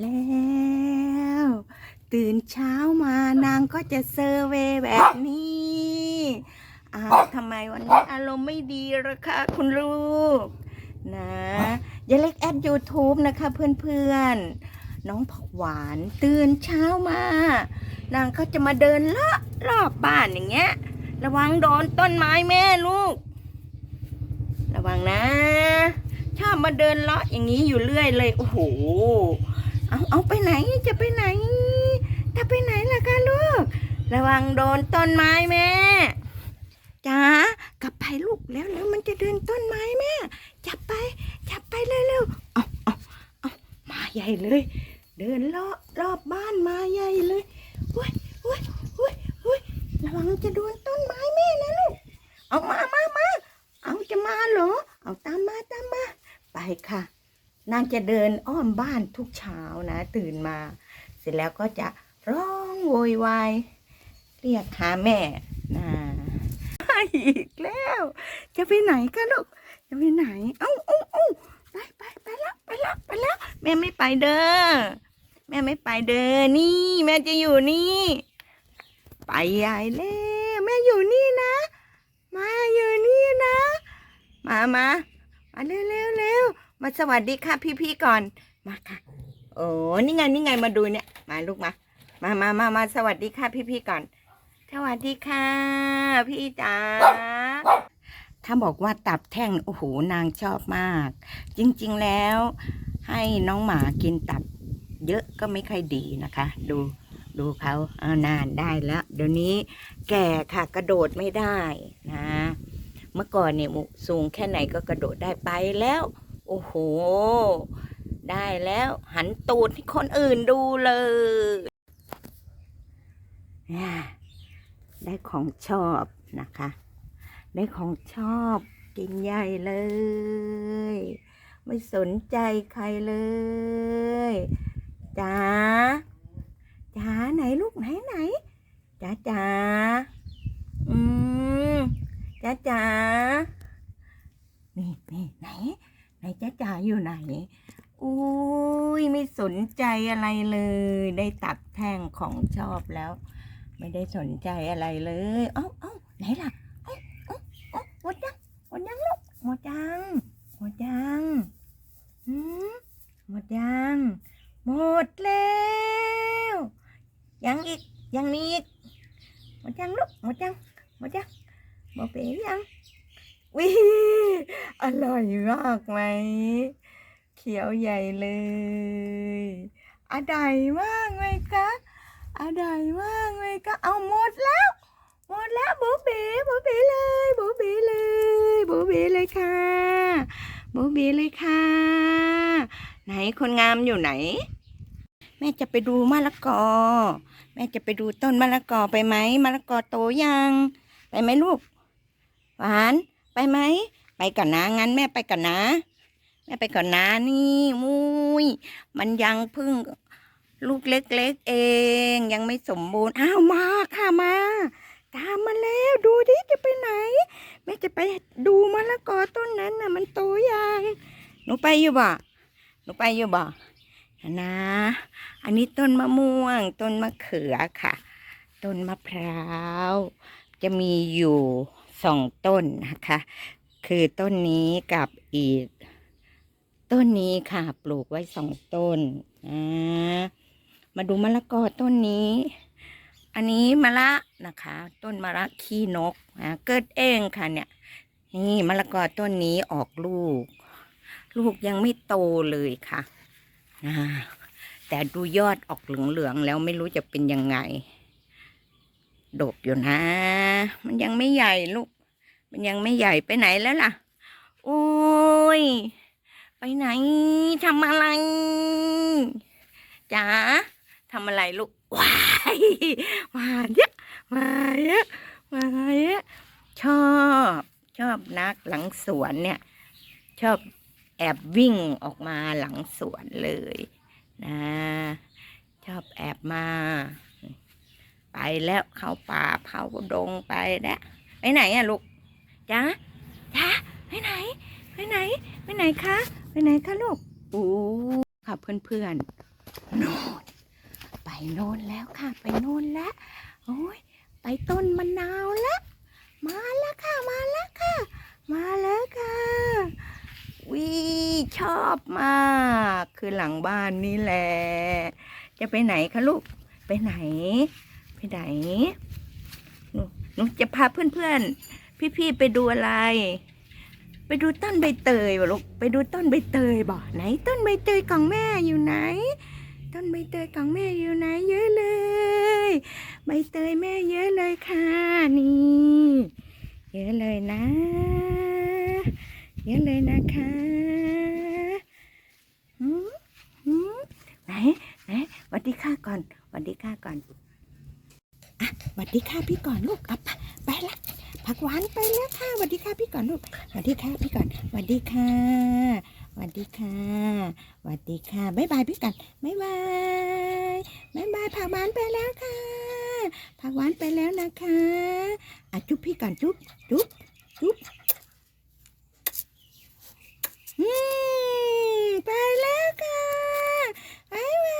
แล้ว ตื่นเช้ามานางก็จะเซอร์เวย์แบบนี้อ้าวทำไมวันนี้อารมณ์ไม่ดีละคะคุณลูก นะอย่าเล็กแอด YouTube นะคะ เพื่อนๆ น้องผักหวาน ตื่นเช้ามานางก็จะมาเดินเลาะรอบบ้านอย่างเงี้ย ระวังโดนต้นไม้แม่ลูก ระวังนะ ชอบมาเดินเลาะอย่างนี้อยู่เรื่อยเลย โอ้โห เอาเอาไปไหนจะไปไหน จะไปไหนล่ะคะลูก ระวังโดนต้นไม้แม่จ้ากลับไปลูกแล้วแล้วมันจะเดินต้นไม้แม่จับไปจับไปเร็วๆเอาเอาเอามาใหญ่เลย เดินรอบรอบบ้านมาใหญ่เลยอุ้ยอุ้ยอุ้ยอุ้ยระวังจะโดนต้นไม้แม่นะลูกเอามามามาเอาจะมาเหรอ เอาตามมาตามมา ไปค่ะ นางจะเดินอ้อมบ้านทุกเช้านะ ตื่นมา เสร็จแล้วก็จะร้องโวยวายเรียกหาแม่นะอีกแล้ว จะไปไหนกันลูกจะไปไหน เอ้าเอ้าเอ้าไปไปไปแล้วไปแล้วไปแล้วแม่ไม่ไปเด้อแม่ไม่ไปเด้อนี่ แม่จะอยู่นี่ ไปใหญ่แล้วแม่อยู่นี่นะมาอยู่นี่นะ มามามาเร็วเร็วเร็ว มาสวัสดีค่ะพี่ๆก่อน มาค่ะ โอ้นี่ไงนี่ไงมาดูเนี่ย มาลูกมา มามามามาสวัสดีค่ะพี่พี่ๆก่อน สวัสดีค่ะ พี่จ๋า ถ้าบอกว่าตับแท่งโอ้โหนางชอบมาก จริงๆแล้ว ให้น้องหมากินตับ เยอะก็ไม่ค่อยดีนะคะ ดูดูเขาเอานานได้แล้ว เดี๋ยวนี้แก่ค่ะกระโดดไม่ได้นะ เมื่อก่อนเนี่ยสูงแค่ไหนก็กระโดดได้ไปแล้ว โอ้โห ได้แล้วหันตูดให้คนอื่นดูเลยอ่ได้ของชอบนะคะ ได้ของชอบกินใหญ่เลย ไม่สนใจใครเลยจ๋าจ๋าไหนลูกไหนไหนจ๋าจ๋าอืมจ๋าจ๋านี่นี่ไหน ไหนจ๋าจ๋าอยู่ไหนอุ้ยไม่สนใจอะไรเลย ได้ตัดแท่งของชอบแล้ว ไม่ได้สนใจอะไรเลยเอ้าเอ้าไหนล่ะเอ้าเอ้าเอ้าหมดยังหมดยังลูกหมดยังหมดยังหืมหมดยังหมดแล้วยังอีกยังมีอีกหมดยังลูกหมดยังหมดยังหมดไปยัง วิอร่อยมากไหม เขียวใหญ่เลยอร่อยมากไหมคะอร่อยมากไหมคะเอาหมดแล้ว หมดแล้วบูบีบูบีเลยบูบีเลยบูบีเลยค่ะบูบีเลยค่ะ ไหนคนงามอยู่ไหน แม่จะไปดูมะละกอ แม่จะไปดูต้นมะละกอไปไหมมะละกอโตยัง ไปไหมลูก หวาน ไปไหม ไปก่อนนะ งั้นแม่ไปก่อนนะ แม่ไปก่อนนะ นี่มุยมันยังพึ่งลูกเล็กๆเอง ยังไม่สมบูรณ์ อ้าวมาค่ะมา ตามมาแล้วดูดิจะไปไหน แม่จะไปดูมะละกอต้นนั้นน่ะ มันโตยังหนูไปอยู่บ่หนูไปอยู่บ่นะ อันนี้ต้นมะม่วง ต้นมะเขือค่ะ ต้นมะพร้าว จะมีอยู่ สองต้นนะคะ คือต้นนี้กับอีก ต้นนี้ค่ะ ปลูกไว้สองต้นอ่ามาดูมะละกอต้นนี้ อันนี้มะละนะคะ ต้นมะละขี้นกนะเกิดเองค่ะเนี่ย นี่มะละกอต้นนี้ออกลูก ลูกยังไม่โตเลยค่ะนะแต่ดูยอดออกเหลืองๆแล้วไม่รู้จะเป็นยังไง ดกอยู่นะ มันยังไม่ใหญ่ลูก มันยังไม่ใหญ่ไปไหนแล้วล่ะ โอ้ย ไปไหนทำอะไรจ๋าทำอะไรลูกว้ายมาเยอะมาเยอะมาเยอะชอบชอบนักหลังสวนเนี่ย ชอบแอบวิ่งออกมาหลังสวนเลยนะ ชอบแอบมา ไปแล้วเข้าป่าเข้าดงไปแล้วไปไหนอะลูกจ๊ะจ๊ะไปไหน ไปไหน ไปไหนคะ ไปไหนคะลูกอู้ค่ะเพื่อนๆโน่นไปโน่นแล้วค่ะ ไปโน่นแล้วโอ้ยไปต้นมะนาวแล้วมาแล้วค่ะ มาแล้วค่ะ มาแล้วค่ะวิชอบมาก คือหลังบ้านนี่แหละ จะไปไหนคะลูก ไปไหน ไปไหนหนูหนูจะพาเพื่อนๆ พี่ๆ ไปดูอะไร ไปดูต้นใบเตยวะลูก ไปดูต้นใบเตยบ่ไหน ต้นใบเตยของแม่อยู่ไหน ต้นใบเตยของแม่อยู่ไหน เยอะเลย ใบเตยแม่เยอะเลยค่ะ นี่ เยอะเลยนะ เยอะเลยนะคะหืมหืมไหนไหนวัดดีค่ะก่อนวัดดีค่ะก่อน สวัสดีค่ะพี่ก่อนลูกอับไปละผักหวานไปแล้วค่ะสวัสดีค่ะพี่ก่อนลูกสวัสดีค่ะพี่ก่อนสวัสดีค่ะสวัสดีค่ะสวัสดีค่ะบ๊ายบายพี่ก่อนบ๊ายบายบ๊ายบายผักหวานไปแล้วค่ะผักหวานไปแล้วนะคะอะจุ๊บพี่ก่อนจุ๊บจุ๊บจุ๊บอืมไปแล้วค่ะบ๊ายบาย